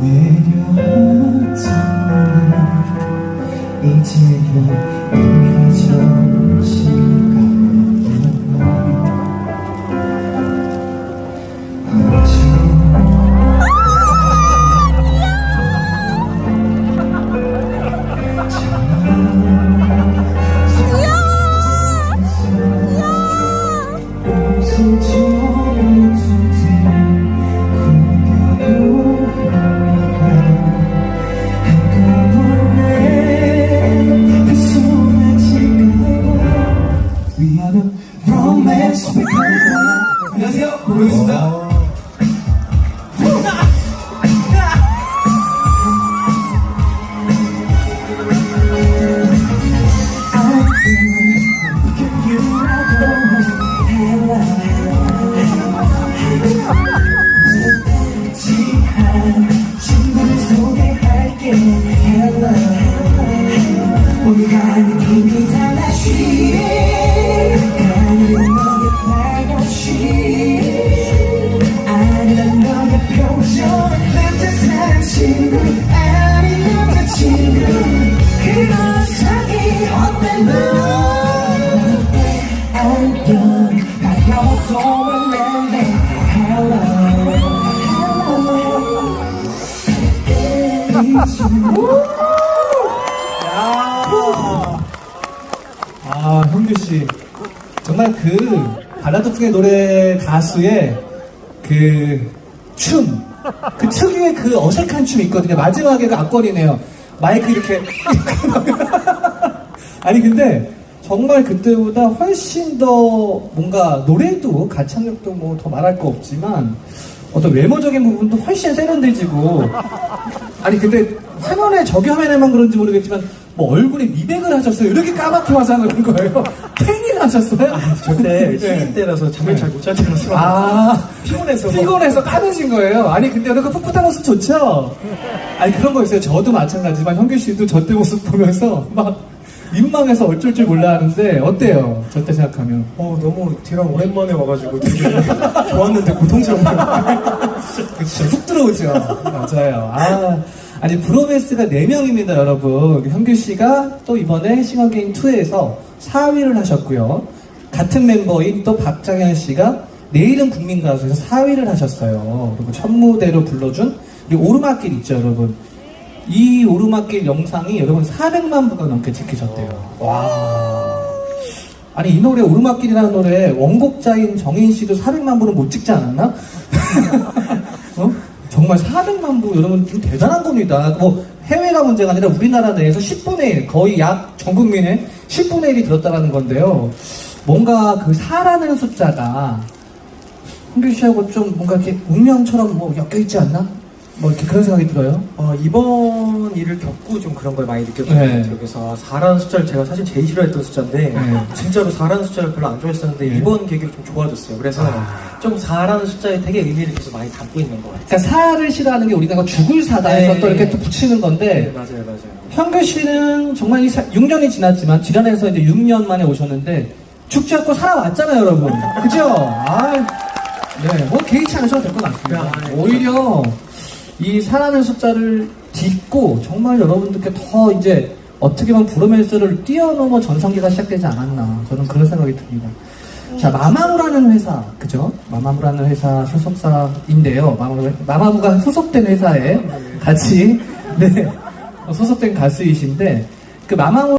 내려왔잖아 이제야 Hello 우리가 느낌이 달라지 가는 아, 현규 씨. 정말 그 발라드 풍의 노래 가수의 그 춤, 그 특유의 그 어색한 춤이 있거든요. 마지막에 그 앞걸이네요. 마이크 이렇게. 아니, 근데 정말 그때보다 훨씬 더 뭔가 노래도 가창력도 뭐 더 말할 거 없지만 어떤 외모적인 부분도 훨씬 세련돼지고. 아니 근데 화면에 저기 화면에만 그런지 모르겠지만 뭐 얼굴에 미백을 하셨어요? 이렇게 까맣게 화장을 한 거예요? 태닝 하셨어요? 저때 네. 신인 때라서 잠을 잘못잘 때라서 아 피곤해서. 피곤해서 파내신 거예요. 아니 근데 그 풋풋한 모습 좋죠? 아니 그런 거 있어요. 저도 마찬가지지만 현규 씨도 저 때 모습 보면서 막 민망해서 어쩔 줄 몰라 하는데 어때요? 저 때 생각하면 어 너무 제가 오랜만에 와가지고 되게 좋았는데 고통스럽네요. 훅 들어오죠. 맞아요. 아, 아니, 브로메스가 4 명입니다, 여러분. 현규 씨가 또 이번에 싱어게인 2에서 4위를 하셨고요. 같은 멤버인 또 박장현 씨가 내일은 국민 가수에서 4위를 하셨어요. 그리고 첫 무대로 불러준 우리 오르막길 있죠, 여러분. 이 오르막길 영상이 여러분 400만 부가 넘게 찍히셨대요. 와. 아니 이 노래 오르막길이라는 노래 원곡자인 정인 씨도 400만 부는 못 찍지 않았나? 어? 정말 400만 부 여러분 좀 대단한 겁니다. 뭐 해외가 문제가 아니라 우리나라 내에서 10분의 1 거의 약 전 국민의 10분의 1이 들었다라는 건데요. 뭔가 그 4라는 숫자가 홍규 씨하고 좀 뭔가 이렇게 운명처럼 뭐 엮여 있지 않나? 뭐 이렇게 그런 생각이 들어요. 어, 이번 일을 겪고 좀 그런 걸 많이 느꼈던 것 네. 같아요. 그래서 4라는 숫자를 제가 사실 제일 싫어했던 숫자인데 네. 진짜로 4라는 숫자를 별로 안 좋아했었는데 네. 이번 계기로 좀 좋아졌어요. 그래서 아. 좀 4라는 숫자에 되게 의미를 계속 많이 담고 있는 것 같아요. 그러니까 사를 싫어하는 게 우리가 죽을 사다 해서 네. 또 이렇게 또 붙이는 건데 네, 맞아요, 맞아요. 현규 씨는 정말 이 6년이 지났지만 지란에서 이제 6년 만에 오셨는데 죽지 않고 살아왔잖아요, 여러분. 그죠? 아, 네. 뭐 개의치 않으셔도 될 것 같습니다. 아, 네. 오히려 이 사라는 숫자를 딛고 정말 여러분들께 더 이제 어떻게 보면 브로맨스를 뛰어넘어 전성기가 시작되지 않았나. 저는 그런 생각이 듭니다. 자, 마마무라는 회사, 그죠? 마마무라는 회사 소속사인데요. 마마무, 마마무가 소속된 회사에 같이, 네, 소속된 가수이신데, 그 마마무